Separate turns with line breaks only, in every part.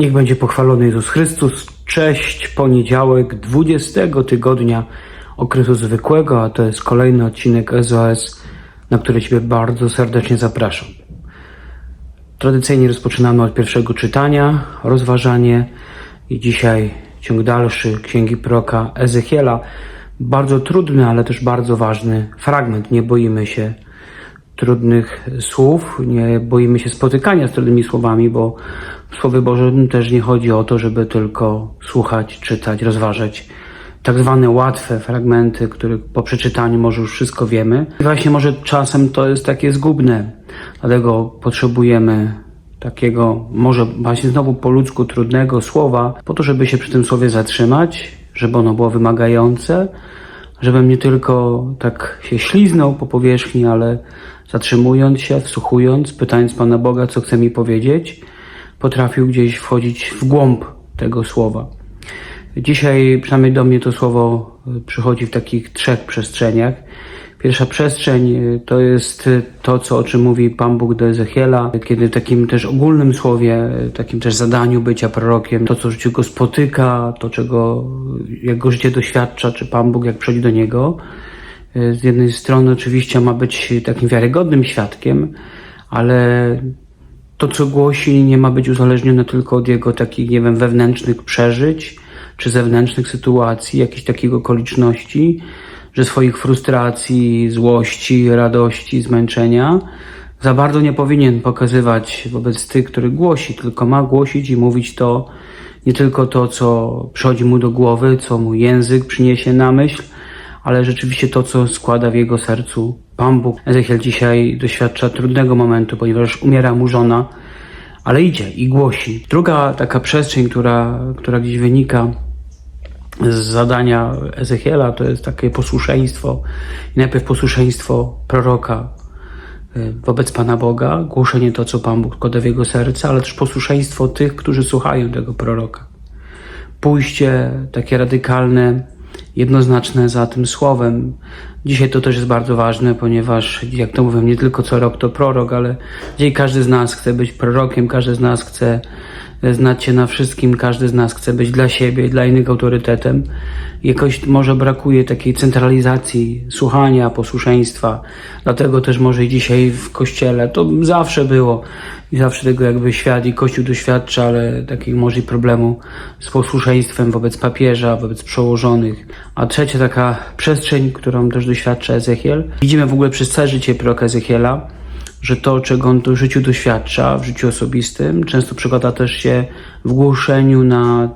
Niech będzie pochwalony Jezus Chrystus. Cześć, poniedziałek 20 tygodnia okresu zwykłego, a to jest kolejny odcinek SOS, na który Ciebie bardzo serdecznie zapraszam. Tradycyjnie rozpoczynamy od pierwszego czytania, rozważanie i dzisiaj ciąg dalszy Księgi Proka Ezechiela. Bardzo trudny, ale też bardzo ważny fragment. Nie boimy się trudnych słów, nie boimy się spotykania z trudnymi słowami, bo w Słowie Bożym też nie chodzi o to, żeby tylko słuchać, czytać, rozważać tak zwane łatwe fragmenty, których po przeczytaniu może już wszystko wiemy. I właśnie może czasem to jest takie zgubne, dlatego potrzebujemy takiego, może właśnie znowu po ludzku trudnego słowa, po to, żeby się przy tym słowie zatrzymać, żeby ono było wymagające, żebym nie tylko tak się śliznął po powierzchni, ale zatrzymując się, wsłuchując, pytając Pana Boga, co chce mi powiedzieć, potrafił gdzieś wchodzić w głąb tego słowa. Dzisiaj przynajmniej do mnie to słowo y, przychodzi w takich trzech przestrzeniach. Pierwsza przestrzeń y, to jest y, to, co, o czym mówi Pan Bóg do Ezechiela, kiedy w takim też ogólnym słowie, takim też zadaniu bycia prorokiem, to, co w życiu go spotyka, to, czego, jak go życie doświadcza, czy Pan Bóg, jak przychodzi do niego. Z jednej strony oczywiście ma być takim wiarygodnym świadkiem, ale to, co głosi, nie ma być uzależnione tylko od jego takich, nie wiem, wewnętrznych przeżyć, czy zewnętrznych sytuacji, jakichś takich okoliczności, że swoich frustracji, złości, radości, zmęczenia za bardzo nie powinien pokazywać wobec tych, których głosi, tylko ma głosić i mówić to nie tylko to, co przychodzi mu do głowy, co mu język przyniesie na myśl, ale rzeczywiście to, co składa w jego sercu Pan Bóg. Ezechiel dzisiaj doświadcza trudnego momentu, ponieważ umiera mu żona, ale idzie i głosi. Druga taka przestrzeń, która, która gdzieś wynika z zadania Ezechiela, to jest takie posłuszeństwo. Najpierw posłuszeństwo proroka y, wobec Pana Boga, głoszenie to, co Pan Bóg kłada w jego serce, ale też posłuszeństwo tych, którzy słuchają tego proroka. Pójście takie radykalne, jednoznaczne za tym słowem. Dzisiaj to też jest bardzo ważne, ponieważ, jak to mówię, nie tylko co rok to prorok, ale dzisiaj każdy z nas chce być prorokiem, każdy z nas chce znać się na wszystkim, każdy z nas chce być dla siebie, dla innych autorytetem. Jakoś może brakuje takiej centralizacji słuchania, posłuszeństwa. Dlatego też może dzisiaj w kościele to zawsze było i zawsze tego jakby świat i kościół doświadcza, ale takiego może problemu z posłuszeństwem wobec papieża, wobec przełożonych. A trzecia taka przestrzeń, którą też doświadcza Ezechiel. Widzimy w ogóle przez całe życie proroka Ezechiela, że to, czego on w życiu doświadcza, w życiu osobistym, często przekłada też się w głoszeniu na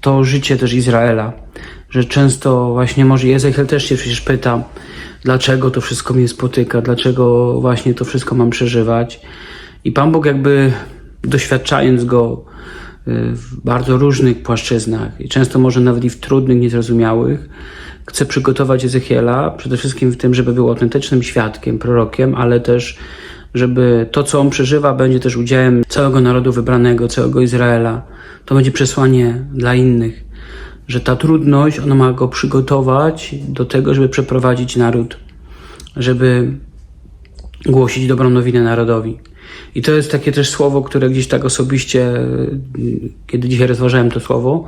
to życie też Izraela. Że często właśnie może Ezechiel też się przecież pyta, dlaczego to wszystko mnie spotyka, dlaczego właśnie to wszystko mam przeżywać. I Pan Bóg jakby doświadczając go y, w bardzo różnych płaszczyznach i często może nawet i w trudnych, niezrozumiałych, chce przygotować Ezechiela przede wszystkim w tym, żeby był autentycznym świadkiem, prorokiem, ale też żeby to, co on przeżywa, będzie też udziałem całego narodu wybranego, całego Izraela. To będzie przesłanie dla innych, że ta trudność, ona ma go przygotować do tego, żeby przeprowadzić naród, żeby głosić dobrą nowinę narodowi. I to jest takie też słowo, które gdzieś tak osobiście, kiedy dzisiaj rozważałem to słowo,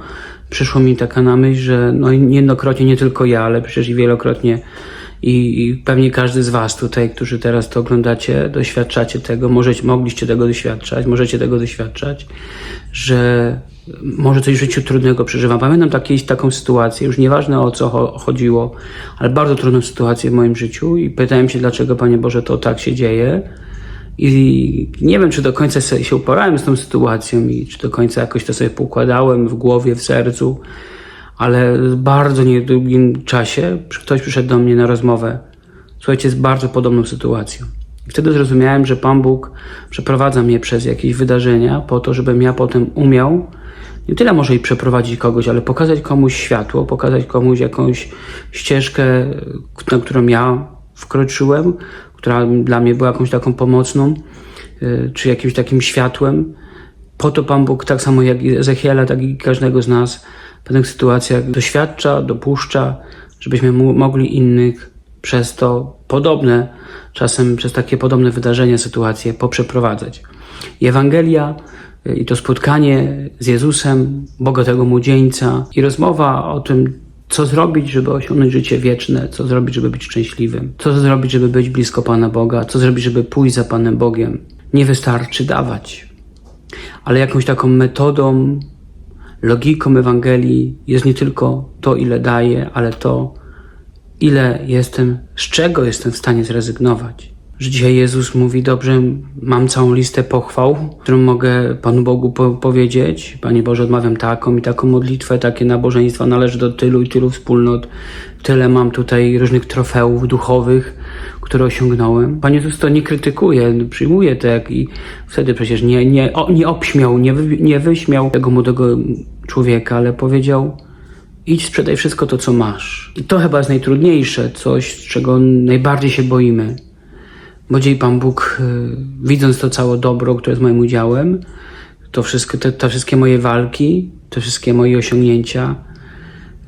przyszło mi taka na myśl, że no niejednokrotnie, nie tylko ja, ale przecież i wielokrotnie i, i pewnie każdy z Was tutaj, którzy teraz to oglądacie, doświadczacie tego, możecie, mogliście tego doświadczać, możecie tego doświadczać, że może coś w życiu trudnego przeżywam. Pamiętam takie, taką sytuację, już nieważne o co chodziło, ale bardzo trudną sytuację w moim życiu i pytałem się, dlaczego Panie Boże to tak się dzieje. I nie wiem, czy do końca się uporałem z tą sytuacją i czy do końca jakoś to sobie poukładałem w głowie, w sercu, ale w bardzo niedługim czasie ktoś przyszedł do mnie na rozmowę. Słuchajcie, z bardzo podobną sytuacją. I wtedy zrozumiałem, że Pan Bóg przeprowadza mnie przez jakieś wydarzenia po to, żebym ja potem umiał nie tyle może i przeprowadzić kogoś, ale pokazać komuś światło, pokazać komuś jakąś ścieżkę, na którą ja wkroczyłem, która dla mnie była jakąś taką pomocną, y, czy jakimś takim światłem. Po to Pan Bóg, tak samo jak Ezechiela, tak i każdego z nas w pewnych sytuacjach doświadcza, dopuszcza, żebyśmy mogli innych przez to podobne, czasem przez takie podobne wydarzenia, sytuacje poprzeprowadzać. I Ewangelia y, i to spotkanie z Jezusem, bogatego młodzieńca i rozmowa o tym, co zrobić, żeby osiągnąć życie wieczne, co zrobić, żeby być szczęśliwym, co zrobić, żeby być blisko Pana Boga, co zrobić, żeby pójść za Panem Bogiem. Nie wystarczy dawać, ale jakąś taką metodą, logiką Ewangelii jest nie tylko to, ile daję, ale to, ile jestem, z czego jestem w stanie zrezygnować. Że dzisiaj Jezus mówi, dobrze, mam całą listę pochwał, którą mogę Panu Bogu po powiedzieć. Panie Boże, odmawiam taką i taką modlitwę, takie nabożeństwa należy do tylu i tylu wspólnot. Tyle mam tutaj różnych trofeów duchowych, które osiągnąłem. Pan Jezus to nie krytykuje, przyjmuje to jak i wtedy przecież nie, nie, o, nie obśmiał, nie, wy, nie wyśmiał tego młodego człowieka, ale powiedział, idź sprzedaj wszystko to, co masz. I to chyba jest najtrudniejsze, coś, czego najbardziej się boimy. Bo dzień Pan Bóg, y, widząc to całe dobro, które jest moim udziałem, to wszystkie, te, te wszystkie moje walki, te wszystkie moje osiągnięcia,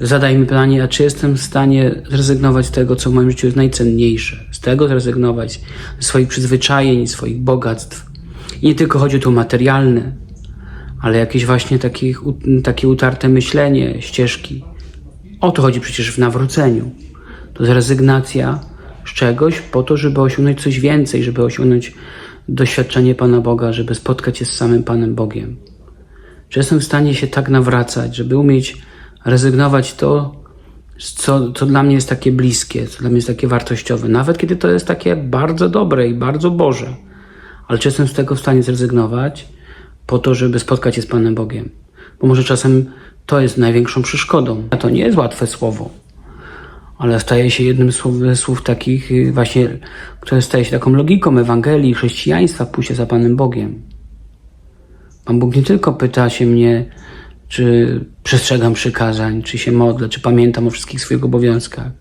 zadaj mi pytanie, a czy jestem w stanie zrezygnować z tego, co w moim życiu jest najcenniejsze? Z tego zrezygnować, ze swoich przyzwyczajeń, swoich bogactw. I nie tylko chodzi o materialne, ale jakieś właśnie takie utarte myślenie, ścieżki. O to chodzi przecież w nawróceniu. To jest rezygnacja czegoś po to, żeby osiągnąć coś więcej, żeby osiągnąć doświadczenie Pana Boga, żeby spotkać się z samym Panem Bogiem. Czy jestem w stanie się tak nawracać, żeby umieć rezygnować to, co, co dla mnie jest takie bliskie, co dla mnie jest takie wartościowe, nawet kiedy to jest takie bardzo dobre i bardzo Boże. Ale czy jestem z tego w stanie zrezygnować po to, żeby spotkać się z Panem Bogiem? Bo może czasem to jest największą przeszkodą. A to nie jest łatwe słowo, ale staje się jednym z słów, słów takich y, właśnie, które staje się taką logiką Ewangelii, chrześcijaństwa, pójście za Panem Bogiem. Pan Bóg nie tylko pyta się mnie, czy przestrzegam przykazań, czy się modlę, czy pamiętam o wszystkich swoich obowiązkach,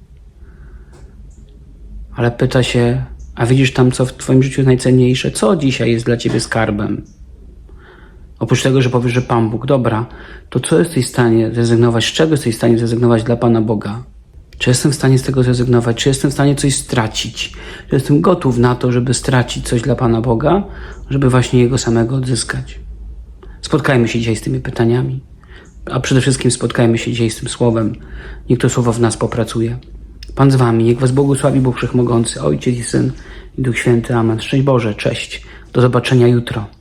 ale pyta się, a widzisz tam, co w Twoim życiu najcenniejsze? Co dzisiaj jest dla Ciebie skarbem? Oprócz tego, że powiesz, że Pan Bóg, dobra, to co jesteś w stanie zrezygnować, z czego jesteś w stanie zrezygnować dla Pana Boga? Czy jestem w stanie z tego zrezygnować? Czy jestem w stanie coś stracić? Czy jestem gotów na to, żeby stracić coś dla Pana Boga, żeby właśnie Jego samego odzyskać? Spotkajmy się dzisiaj z tymi pytaniami, a przede wszystkim spotkajmy się dzisiaj z tym słowem. Niech to słowo w nas popracuje. Pan z Wami, niech Was błogosławi Bóg Wszechmogący, Ojciec i Syn i Duch Święty. Amen. Szczęść Boże, cześć. Do zobaczenia jutro.